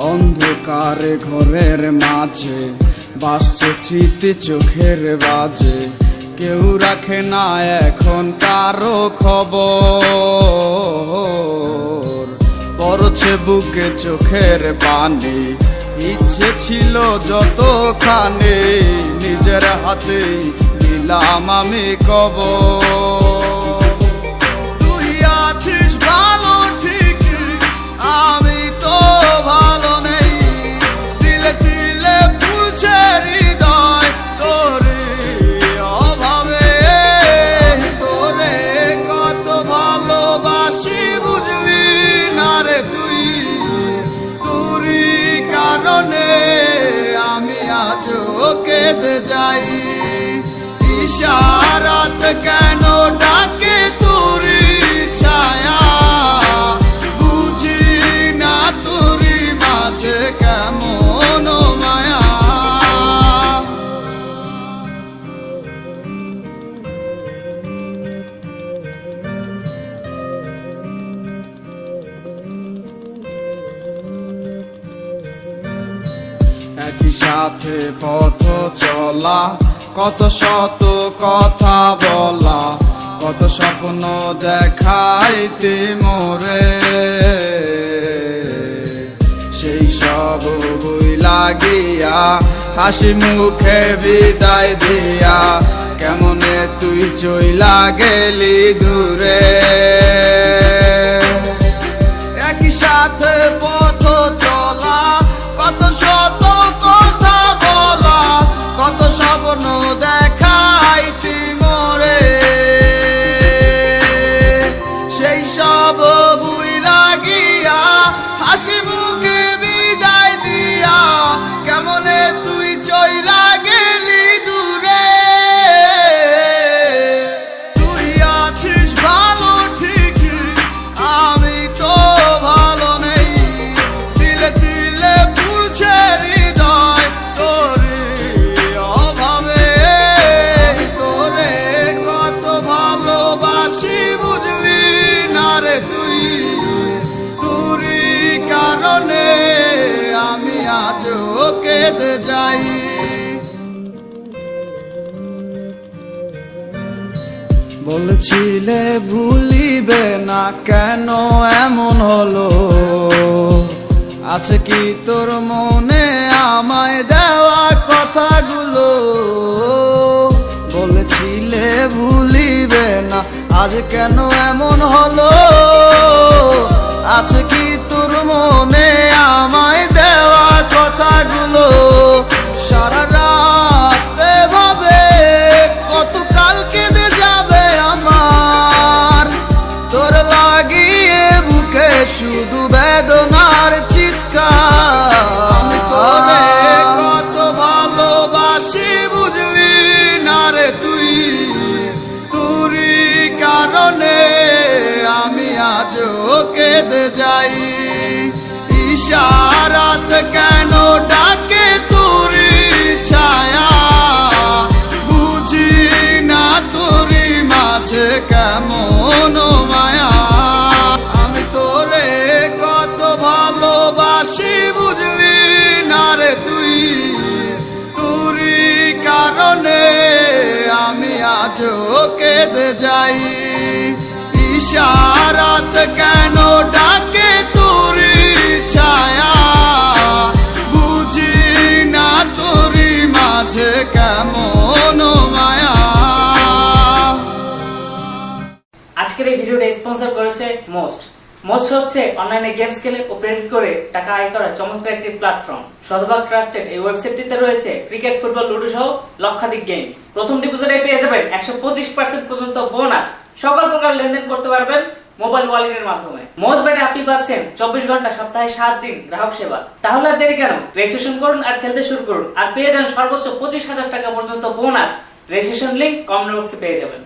অন্ধকার ঘরের মাঝে বাসছে স্মৃতি চোখের বাজে। কেউ রাখে না এখন কারও খবর। পড়ছে বুকে চোখের পানি। ইচ্ছে ছিল যতখানি, নিজের হাতেই দিলাম আমি কবর। কেঁদে যাই। ইশারাত কেন ডাকে? একই সাথে পথ চলা। কত শত কথা বলা, কত স্বপ্ন দেখাইতে মোরে। সেই সব বই লাগিয়া, হাসি মুখে বিদায় দিয়া, কেমনে তুই চইলা গেলি দূরে? সব বুই লাগিয়া হাসি না তুই তুরি কারণে আমি আজও কেঁদে যাই। বলছিলে ভুলিবে না কেন, এমন হলো। আছে কি তোর মনে আমায় দেওয়া কথাগুলো? আজ কেন এমন হলো? আছে কি তোর মনে আজও যাই। ইশারাত কেন ডাকে তুরি ছায়া? বুঝি না তুরি মাঝে কেমন মায়া। আমি তোরে কত ভালোবাসি, বুঝলি না রে তুই? তুরি কারণে আমি আজও কেঁদে যাই। ইশারাত কেন ডাকে তুরি ছায়া? বুঝি না তোরি মাঝে কেমন মায়া? আজকের এই ভিডিওটা স্পন্সর করেছে মোস্ট। মোস্ট হচ্ছে অনলাইনে গেমস খেলে ও প্রেরিত করে টাকা আয় করার চমৎকার একটি প্ল্যাটফর্ম। শতভাগ ট্রাস্টেড এই ওয়েবসাইটটিতে রয়েছে ক্রিকেট, ফুটবল, লুডো সহ লক্ষাধিক গেমস। প্রথম ডিপোজিটে পেয়ে যাবেন একশো পঁচিশ পার্সেন্ট পর্যন্ত বোনাস। সকল প্রকার লেনদেন করতে পারবেন মোবাইল ওয়ালেটের মাধ্যমে। মোস্ট ব্যাটে আপনি পাচ্ছেন চব্বিশ ঘণ্টা, সপ্তাহে সাত দিন গ্রাহক সেবা। তাহলে আর দেরি কেন? রেজিস্ট্রেশন করুন আর খেলতে শুরু করুন। আর পেয়ে যান সর্বোচ্চ পঁচিশ হাজার টাকা পর্যন্ত বোনাস। রেজিস্ট্রেশন লিঙ্ক কমেন্ট বক্সে পেয়ে যাবেন।